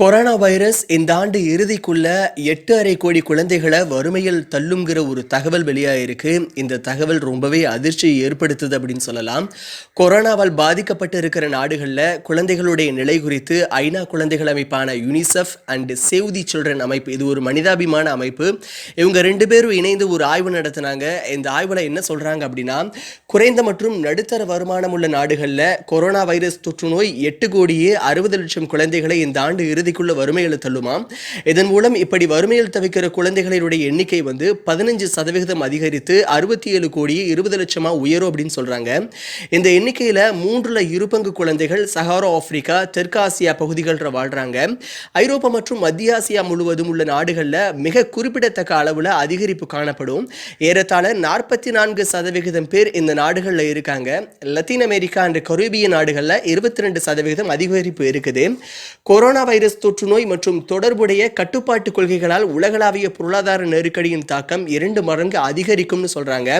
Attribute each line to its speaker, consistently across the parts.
Speaker 1: corona virus இந்த ஆண்டு இறுதிக்குள்ள எட்டு அரை கோடி குழந்தைகளை வறுமையில் தள்ளுங்கிற ஒரு தகவல் வெளியாயிருக்கு. இந்த தகவல் ரொம்பவே அதிர்ச்சியை ஏற்படுத்துது அப்படின்னு சொல்லலாம். கொரோனாவால் பாதிக்கப்பட்டு இருக்கிற நாடுகளில் குழந்தைகளுடைய நிலை குறித்து ஐநா குழந்தைகள் அமைப்பான UNICEF and save the children அமைப்பு இது ஒரு மனிதாபிமான அமைப்பு. இவங்க ரெண்டு பேரும் இணைந்து ஒரு ஆய்வு நடத்தினாங்க. இந்த ஆய்வில் என்ன சொல்கிறாங்க அப்படின்னா குறைந்த மற்றும் நடுத்தர வருமானம் உள்ள நாடுகளில் கொரோனா வைரஸ் தொற்று நோய் எட்டு கோடியே அறுபது லட்சம் குழந்தைகளை இந்த ஆண்டு இறுதி இறுதிக்குள்ள வறுமையில் தள்ளுமாம். இதன் மூலம் இப்படி வறுமையில் தவிக்கிற குழந்தைகளினுடைய எண்ணிக்கை வந்து பதினஞ்சு சதவிகிதம் அதிகரித்து அறுபத்தி ஏழு கோடி இருபது லட்சமா உயரும் அப்படின்னு சொல்றாங்க. இந்த எண்ணிக்கையில மூன்றுல இரு பங்கு குழந்தைகள் சஹாரோ ஆப்பிரிக்கா தெற்காசியா பகுதிகளில் வாழ்றாங்க. ஐரோப்பா மற்றும் மத்திய ஆசியா முழுவதும் உள்ள நாடுகளில் மிக குறிப்பிடத்தக்க அளவில் அதிகரிப்பு காணப்படும். ஏறத்தாழ நாற்பத்தி நான்கு சதவிகிதம் பேர் இந்த நாடுகளில் இருக்காங்க. லத்தீன் அமெரிக்கா அண்ட் கரீபிய நாடுகளில் இருபத்தி ரெண்டு சதவிகிதம் அதிகரிப்பு இருக்குது. கொரோனா வைரஸ் தொற்று நோய் மற்றும் தொடர்புடைய கட்டுப்பாட்டு கொள்கைகளால் உலகளாவிய பொருளாதார நெருக்கடியின் தாக்கம் இரண்டு மடங்கு அதிகரிக்கும்னு சொல்றாங்க.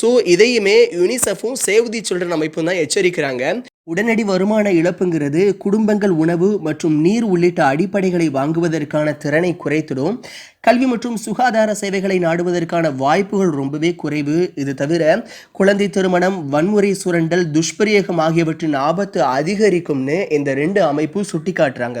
Speaker 1: ஸோ இதையுமே யுனிசெஃபும் சேவ் தி சில்ட்ரன் அமைப்பும் தான் எச்சரிக்கிறாங்க. உடனடி வருமான இழப்புங்கிறது குடும்பங்கள் உணவு மற்றும் நீர் உள்ளிட்ட அடிப்படைகளை வாங்குவதற்கான திறனை குறைத்திடும். கல்வி மற்றும் சுகாதார சேவைகளை நாடுவதற்கான வாய்ப்புகள் ரொம்பவே குறைவு. இது தவிர குழந்தை திருமணம் வன்முறை சுரண்டல் துஷ்பிரயோகம் ஆகியவற்றின் ஆபத்து அதிகரிக்கும்னு இந்த ரெண்டு அமைப்பு சுட்டிக்காட்டுறாங்க.